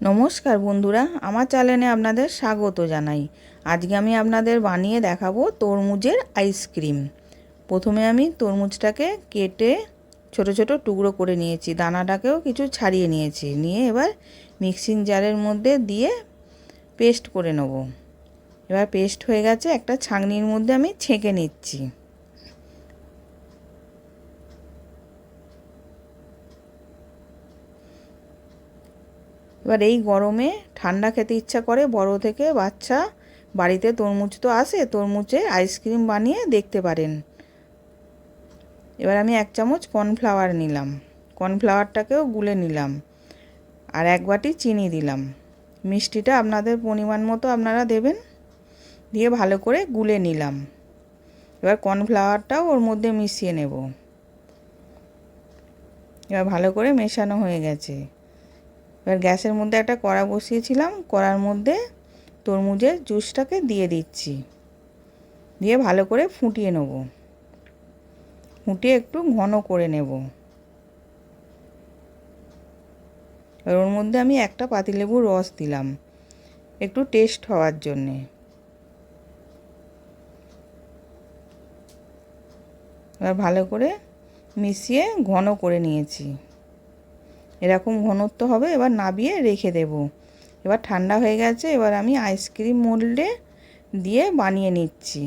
নমস্কার বন্ধুরা, আমার চ্যানেলে আপনাদের স্বাগত জানাই। আজকে আমি আপনাদের বানিয়ে দেখাবো তরমুজের আইসক্রিম প্রথমে আমি তরমুজটাকে কেটে ছোট ছোট টুকরো করে নিয়েছি, দানাটাকেও কিছু ছাড়িয়ে নিয়েছি। নিয়ে এবার মিক্সিং জারের মধ্যে দিয়ে পেস্ট করে নেব। এবার পেস্ট হয়ে গেছে একটা ছাঁকনির মধ্যে আমি ছেঁকে নিচ্ছি। এবার এই গরমে ঠান্ডা খেতে ইচ্ছা করে, বড় থেকে বাচ্চা বাড়িতে তরমুজ তো আসে, তরমুজে আইসক্রিম বানিয়ে দেখতে পারেন। এবার আমি এক চামচ কর্নফ্লাওয়ার নিলাম। কর্নফ্লাওয়ারটাকেও গুলে নিলাম আর এক বাটি চিনি দিলাম। মিষ্টিটা আপনাদের পরিমাণ মতো আপনারা দেবেন। দিয়ে ভালো করে গুলে নিলাম। এবার কর্নফ্লাওয়ারটাও ওর মধ্যে মিশিয়ে নেব। এবার ভালো করে মেশানো হয়ে গেছে। এবার গ্যাসের মধ্যে একটা কড়া বসিয়েছিলাম, কড়ার মধ্যে তরমুজের জুসটাকে দিয়ে দিচ্ছি। দিয়ে ভালো করে ফুটিয়ে নেব। ফুটিয়ে একটু ঘন করে নেব। এবার ওর মধ্যে আমি একটা পাতিলেবুর রস দিলাম, একটু টেস্ট হওয়ার জন্যে। এবার ভালো করে মিশিয়ে ঘন করে নিয়েছি। এরকম ঘনত্ব হবে, এবার নাবিয়ে রেখে দেব। এবার ঠান্ডা হয়ে গেছে, এবার আমি আইসক্রিম মোল্ডে দিয়ে বানিয়ে নিচ্ছি।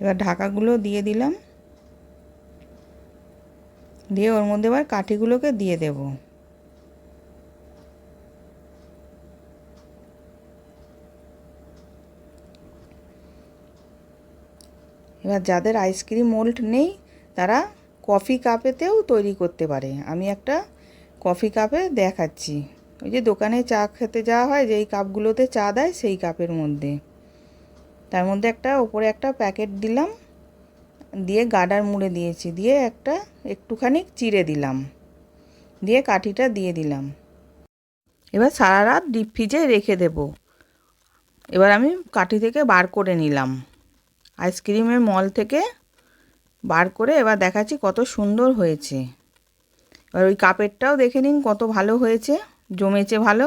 এবার ঢাকাগুলো দিয়ে দিলাম। দিয়ে ওর মধ্যে এবার কাঠিগুলোকে দিয়ে দেব। এবার যাদের আইসক্রিম মোল্ড নেই, তারা কফি কাপেতেও তৈরি করতে পারে। আমি একটা কফি কাপে দেখাচ্ছি। ওই যে দোকানে চা খেতে যাওয়া হয়, যেই কাপগুলোতে চা দেয়, সেই কাপের মধ্যে। তার মধ্যে একটা ওপরে একটা প্যাকেট দিলাম, দিয়ে গাডার মুড়ে দিয়েছি, দিয়ে একটা একটুখানি চিড়ে দিলাম, দিয়ে কাঠিটা দিয়ে দিলাম। এবার সারা রাত ডিপ ফ্রিজে রেখে দেব। এবার আমি কাঠি থেকে বার করে নিলাম। আইসক্রিমের মল থেকে বার করে এবার দেখাচ্ছি কত সুন্দর হয়েছে। এবার ওই কাপেরটাও দেখে নিন কত ভালো হয়েছে, জমেছে ভালো।